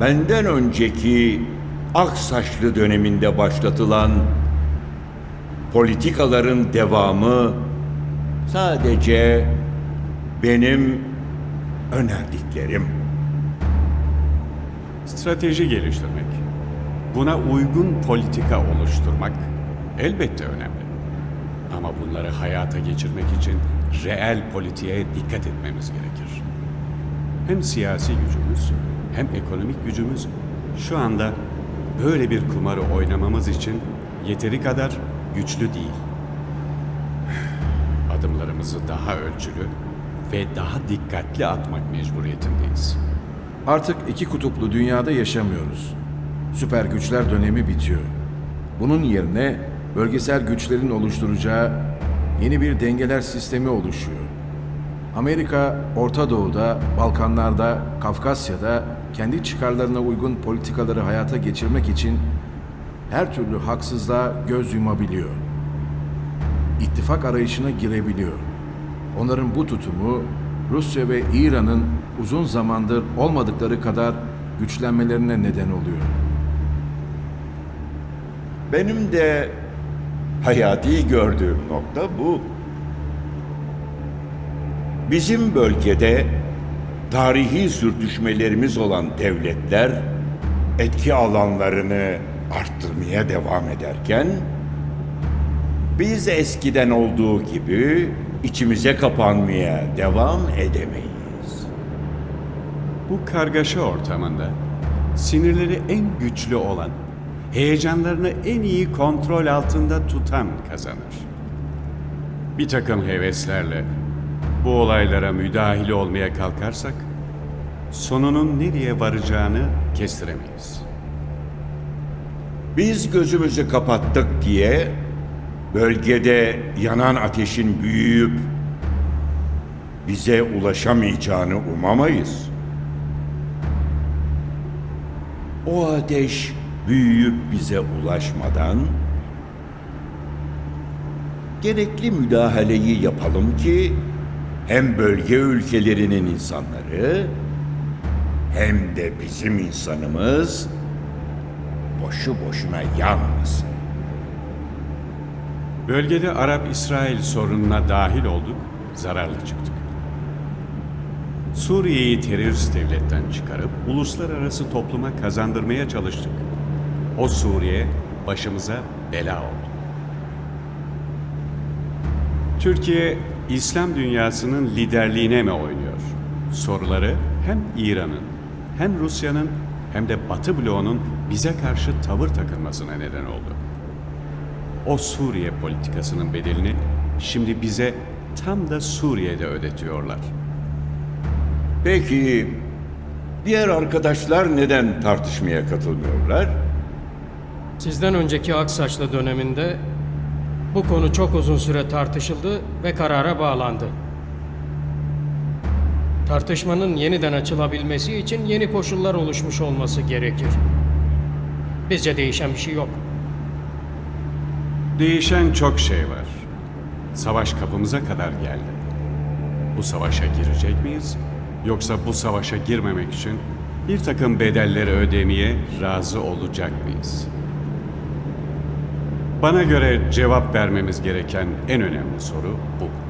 benden önceki Aksaçlı döneminde başlatılan politikaların devamı sadece benim önerdiklerim. Strateji geliştirmek, buna uygun politika oluşturmak elbette önemli. Ama bunları hayata geçirmek için reel politiğe dikkat etmemiz gerekir. Hem siyasi gücümüz hem ekonomik gücümüz şu anda böyle bir kumarı oynamamız için yeteri kadar güçlü değil. Adımlarımızı daha ölçülü ve daha dikkatli atmak mecburiyetindeyiz. Artık iki kutuplu dünyada yaşamıyoruz. Süper güçler dönemi bitiyor. Bunun yerine bölgesel güçlerin oluşturacağı yeni bir dengeler sistemi oluşuyor. Amerika, Orta Doğu'da, Balkanlar'da, Kafkasya'da kendi çıkarlarına uygun politikaları hayata geçirmek için her türlü haksızlığa göz yumabiliyor. İttifak arayışına girebiliyor. Onların bu tutumu Rusya ve İran'ın uzun zamandır olmadıkları kadar güçlenmelerine neden oluyor. Benim de hayati gördüğüm nokta bu. Bizim bölgede tarihi sürtüşmelerimiz olan devletler etki alanlarını arttırmaya devam ederken biz eskiden olduğu gibi içimize kapanmaya devam edemeyiz. Bu kargaşa ortamında sinirleri en güçlü olan, heyecanlarını en iyi kontrol altında tutan kazanır. Bir takım heveslerle bu olaylara müdahil olmaya kalkarsak sonunun nereye varacağını kestiremeyiz. Biz gözümüzü kapattık diye bölgede yanan ateşin büyüyüp bize ulaşamayacağını umamayız. O ateş büyüyüp bize ulaşmadan gerekli müdahaleyi yapalım ki hem bölge ülkelerinin insanları hem de bizim insanımız boşu boşuna yanmasın. Bölgede Arap-İsrail sorununa dahil olduk, zararla çıktık. Suriye'yi terörist devletten çıkarıp uluslararası topluma kazandırmaya çalıştık. O Suriye başımıza bela oldu. Türkiye, İslam dünyasının liderliğine mi oynuyor? Soruları hem İran'ın, hem Rusya'nın, hem de Batı bloğunun bize karşı tavır takınmasına neden oldu. O Suriye politikasının bedelini şimdi bize tam da Suriye'de ödetiyorlar. Peki diğer arkadaşlar neden tartışmaya katılmıyorlar? Sizden önceki Aksaçlı döneminde bu konu çok uzun süre tartışıldı ve karara bağlandı. Tartışmanın yeniden açılabilmesi için yeni koşullar oluşmuş olması gerekir. Bizce değişen bir şey yok. Değişen çok şey var. Savaş kapımıza kadar geldi. Bu savaşa girecek miyiz? Yoksa bu savaşa girmemek için bir takım bedelleri ödemeye razı olacak mıyız? Bana göre cevap vermemiz gereken en önemli soru bu.